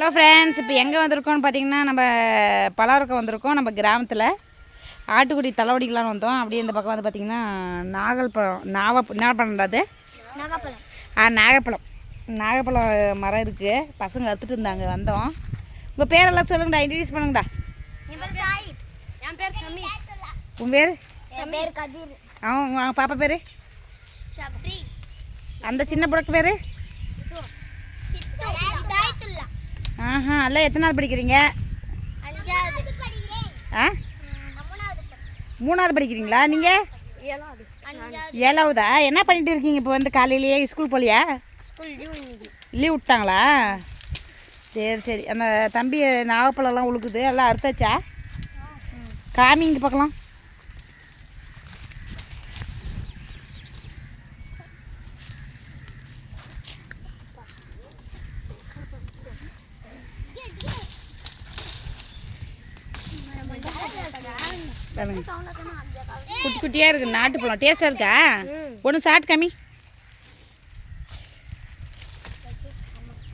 Hello friends இப்போ எங்கே வந்திருக்கோம்னு பார்த்தீங்கன்னா நம்ம பலவரக்கம் வந்திருக்கோம். நம்ம கிராமத்தில் ஆட்டுக்குடி தலைவடிக்கலான்னு வந்தோம். அப்படியே இந்த பக்கம் வந்து பார்த்திங்கன்னா நாகல்பழம் நாவ என்ன பண்ணுறது நாகப்பழம். ஆ நாகப்பழம். நாகப்பழம் மரம் இருக்குது பசங்க அறுத்துட்டு இருந்தாங்க வந்தோம். உங்கள் பேரெல்லாம் சொல்லுங்கடா இன்ட்ரடியூஸ் பண்ணுங்கடா. உன் பேர்? என் பேர் கதிர். அவன் பாப்பா பேர்? அந்த சின்ன புடக்கு பேர்? ஆஹா எல்லாம் எத்தனாவது படிக்கிறீங்க? ஆ? மூணாவது படிக்கிறீங்களா நீங்கள் ஏழாவது. என்ன பண்ணிட்டு இருக்கீங்க இப்போ வந்து காலையிலேயே? ஸ்கூல் இன்னைக்கு லீவ் விட்டாங்களா? சரி சரி. அந்த தம்பி நாகப்பழம்லாம் உழுக்குது. எல்லாம் அறுத்தாச்சா? காமிங்க பார்க்கலாம் பாருங்க குட்டி குட்டியாக இருக்குது நாட்டுப்பழம் டேஸ்ட்டாக இருக்கா? ஒன்று சாப்பிட்டு காமி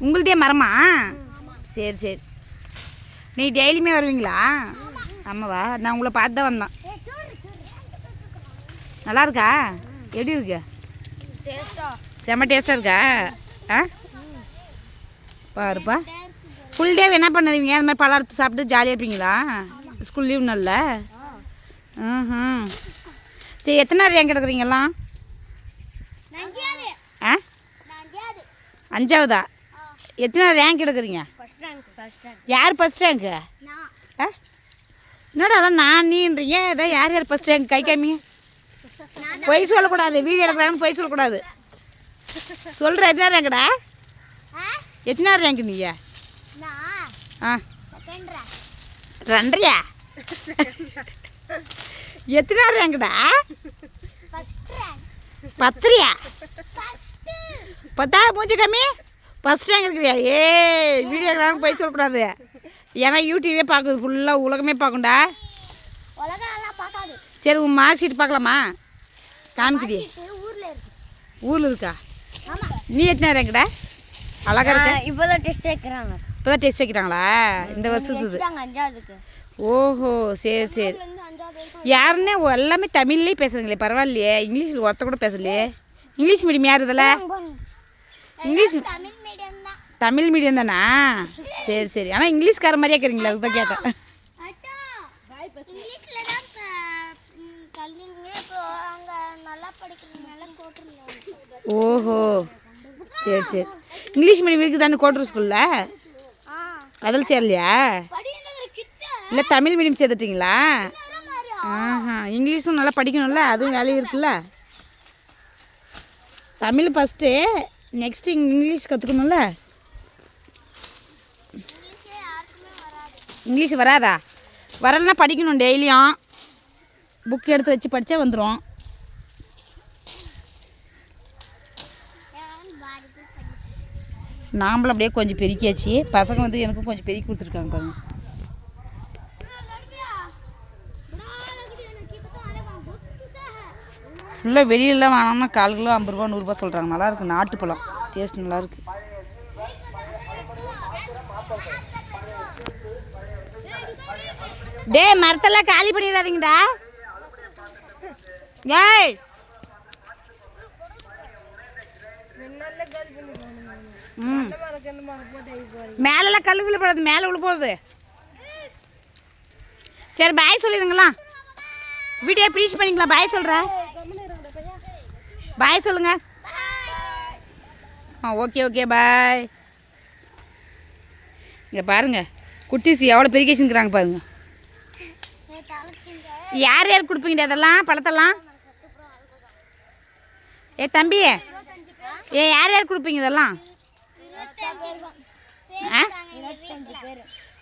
உங்கள்தே மரமா? சரி சரி. நீ டெய்லியுமே வருவீங்களா? ஆமாவா நான் உங்களை பார்த்து தான் வந்தேன் நல்லா இருக்கா? எப்படி இருக்கு? செம்ம டேஸ்ட்டாக இருக்கா? ஆ? பாருப்பா. ஃபுல் டே என்ன பண்ணுவீங்க. அந்த மாதிரி பழம் அறுத்து சாப்பிட்டு ஜாலியாக இருப்பீங்களா? ஸ்கூல் லீவ் நல்ல ம் சரி எத்தனை ரேங்க் எடுக்கிறீங்கலாம் அஞ்சாவது. ஆ? அஞ்சாவது. எத்தனை ரேங்க் எடுக்கிறீங்க ரேங்க் ரேங்க் யார் ஃபஸ்ட் ரேங்க்கு நான் ஆ? என்னடா நான் நீன்றீங்க ஏதோ யார் யார் ஃபஸ்ட் ரேங்க் கை காமிங்க பொய் சொல்லக்கூடாது. வீடியோ எடுக்கிறாங்கன்னு பொய் சொல்லக்கூடாது. சொல்கிற எத்தனை ரேங்கடா எத்தனை ரேங்க் நான் ஆ. ரேங்க் ரெண்டரையா? எத்தனை ரேங்கடா பத்திரியா? பத்தா மூச்சு கம்மி? ஃபஸ்ட் ரேங்க் இருக்கிறியா ஏ வீடியோ எடுக்கிறாங்கன்னு பொய் சொல்லக்கூடாது. ஏன்னா யூடியூபே பார்க்குது. ஃபுல்லாக உலகமே பார்க்கும்டா. சரி உன் மார்க் ஷீட் பார்க்கலாமா? காமிக்கிறியே இது ஊர்ல இருக்கு? நீ எத்தனை ரேங்கடா அழகா இருக்க. இப்போதான் டெஸ்ட் வைக்கிறாங்க. இப்போதான் டெஸ்ட் வைக்கிறாங்களா? இந்த வருஷத்துக்கு. ஓஹோ சரி சரி. யாருன்னே எல்லாமே தமிழ்லேயே பேசுறீங்களே பரவாயில்லையே. இங்கிலீஷில் ஒருத்த கூட பேசலையே. இங்கிலீஷ் மீடியம் யார் இதில்? இங்கிலீஷ் தமிழ் மீடியம் தான். சரி சரி. ஆனால் இங்கிலீஷ்கார மாதிரியே இருக்கிறீங்களா? அதுதான் கேட்டேன். ஓஹோ. சரி சரி. இங்கிலீஷ் மீடியம் இருக்குது தானே கோட்டூர் ஸ்கூலில்? அதில் சேரலையா? இல்லை தமிழ் மீடியம் சேர்த்துட்டிங்களா? ஆஹா இங்கிலீஷும் நல்லா படிக்கணும்ல அதுவும் வேலையும் இருக்குல்ல? தமிழ் ஃபஸ்ட்டு நெக்ஸ்ட்டு இங்கிலீஷ் கற்றுக்கணும்ல இங்கிலீஷே வராது. வரலன்னா படிக்கணும் டெய்லியும். புக் எடுத்து வச்சு படித்தா வந்துடும் நாமளும் அப்படியே கொஞ்சம் பெருக்கியாச்சு. பசங்க வந்து எனக்கும் கொஞ்சம் பெருக்கி கொடுத்துருக்காங்க பாருங்க. ஃபுல்லாக வெளியிலலாம் வாங்கினோம்னா கால் கிலோ ஐம்பது ரூபா நூறுரூபா சொல்கிறாங்க நல்லாயிருக்கு நாட்டு பழம். டேஸ்ட் நல்லா டே டேய் மரத்தெல்லாம் காலி பண்ணிடாதீங்கடா. ஏய். ம். மேலெல்லாம் கல் விழ மேலே விழு போகுது சரி பாய் சொல்லிடுங்களா. வீடியோ ப்ளீஸ் பண்ணிங்களா பாய் சொல்கிறேன் பாய் சொல்லுங்க. ஆ ஓகே ஓகே பாய் இங்கே பாருங்க குட்டிஸ் எவ்வளோ பெரிய பாருங்க. யார் யார் கொடுப்பீங்க அதெல்லாம் பழத்தெல்லாம்? ஏ தம்பி ஏ யார் யார் கொடுப்பீங்க இதெல்லாம்? ஆ?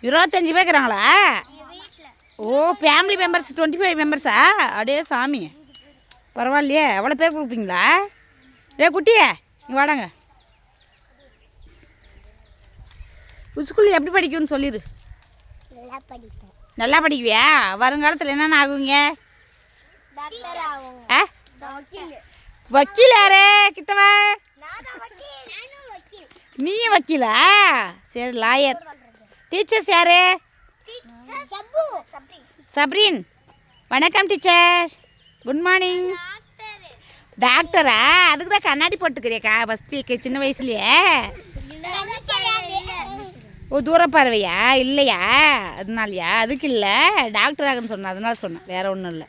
இருபத்தஞ்சி பேர் இருக்கிறாங்களா? ஓ ஃபேமிலி மெம்பர்ஸ் டுவெண்ட்டி ஃபைவ் மெம்பர்ஸா அடே சாமி. பரவாயில்லையே. எவ்வளோ பேர் கொடுப்பீங்களா? ஏ குட்டியே இங்கே வாடாங்க. ஸ்கூலில் எப்படி படிக்கணும்னு சொல்லிடு நல்லா படிப்பேன். நல்லா படிக்குவியா? வருங்காலத்தில் என்னென்ன ஆகும். ஆ? வக்கீல். யாரு கிட்டவா நான் தான் வக்கீல் சரி லாயர். டீச்சர்ஸ் யாரு? சப்ரீன். வணக்கம் டீச்சர். குட் மார்னிங் டாக்டரா அதுக்கு தான் கண்ணாடி போட்டுக்கிறியாக்கா. ஃபஸ்ட்டு சின்ன வயசுலையே. ஓ தூரப்பார்வையா? இல்லையா? அதனாலயா? அதுக்கு இல்லை. டாக்டர் ஆகுன்னு சொன்னேன் அதனால சொன்னேன். வேற ஒன்றும் இல்லை.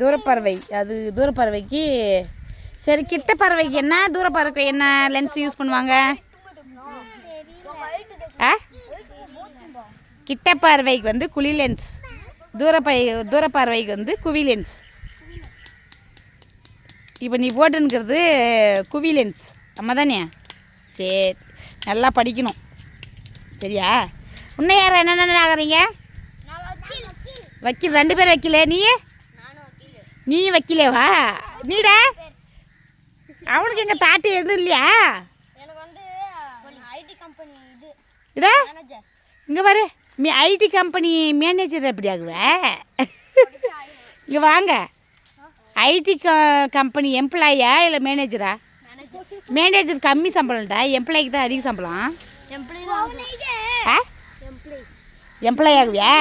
தூரப்பறவை அது தூரப்பறவைக்கு சரி கிட்ட பறவைக்கு என்ன? தூரப்பறவைக்கு என்ன லென்ஸ் யூஸ் பண்ணுவாங்க? ஆ? கிட்ட பார்வைக்கு வந்து குழி லென்ஸ் தூரப்பை தூரப்பார்வைக்கு வந்து குவி லென்ஸ் இப்போ நீ போட்டுன்னுக்கிறது குவி லென்ஸ் அம்மா தானே சரி நல்லா படிக்கணும். சரியா? இன்னும் யார் என்னென்ன ஆகுறீங்க? வக்கீல். ரெண்டு பேர் வக்கீல. நீ நீ வக்கீலேவா? நீடா? அவனுக்கு எங்கள் தாட்டி எதுவும் இல்லையா? எனக்கு வந்து ஐடி கம்பெனி இது. இங்கே பாரு. மீ ஐடி கம்பெனி மேனேஜர் எப்படி ஆகுவ? இங்கே வாங்க. ஐடி கம்பெனி எம்ப்ளாயா இல்லை மேனேஜரா? மேனேஜர் கம்மி சம்பளம்டா. எம்ப்ளாய்க்கு தான் அதிக சம்பளம். எம்ப்ளாய் ஆகுவியா?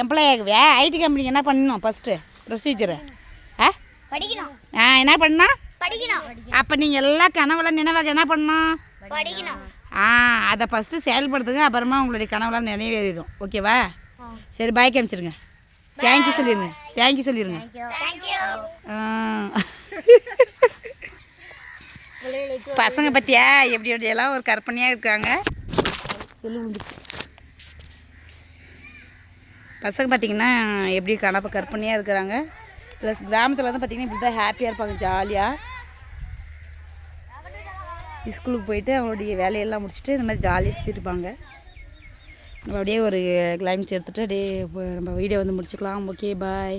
எம்ப்ளாய் ஆகுவியா? ஐடி கம்பெனிக்கு என்ன பண்ணணும் ஃபஸ்ட்டு ப்ரொசீஜரு ஆ? படிக்கணும். ஆ என்ன பண்ணணும்? படிக்கணும். அப்போ நீங்கள் எல்லா கனவுலாம் நினைவாக என்ன பண்ணணும்? படிக்கணும். அதை ஃபஸ்ட்டு செயல்படுத்துங்க அப்புறமா உங்களுடைய கனவுலாம் நிறைவேறிடும். ஓகேவா? சரி பாய் காமிச்சிருங்க. தேங்க்யூ சொல்லிடுங்க தேங்க்யூ சொல்லிடுங்க ஆ. பசங்க பற்றியா எப்படி எப்படியெல்லாம் ஒரு கற்பனையாக இருக்காங்க. சொல்லு முடிச்சு. பசங்க பார்த்திங்கன்னா எப்படி கணப்ப கற்பனையாக இருக்கிறாங்க. ப்ளஸ் கிராமத்தில் வந்து பார்த்திங்கன்னா இப்படி தான் ஹாப்பியாக இருப்பாங்க ஜாலியாக ஸ்கூலுக்கு போயிட்டு அவங்களுடைய வேலையெல்லாம் முடிச்சுட்டு இந்த மாதிரி ஜாலியாக சுற்றிருப்பாங்க இருப்பாங்க. நம்ம அப்படியே ஒரு கிளைமேட்ஸ் எடுத்துகிட்டு அப்படியே நம்ம வீடியோ வந்து முடிச்சுக்கலாம். Okay bye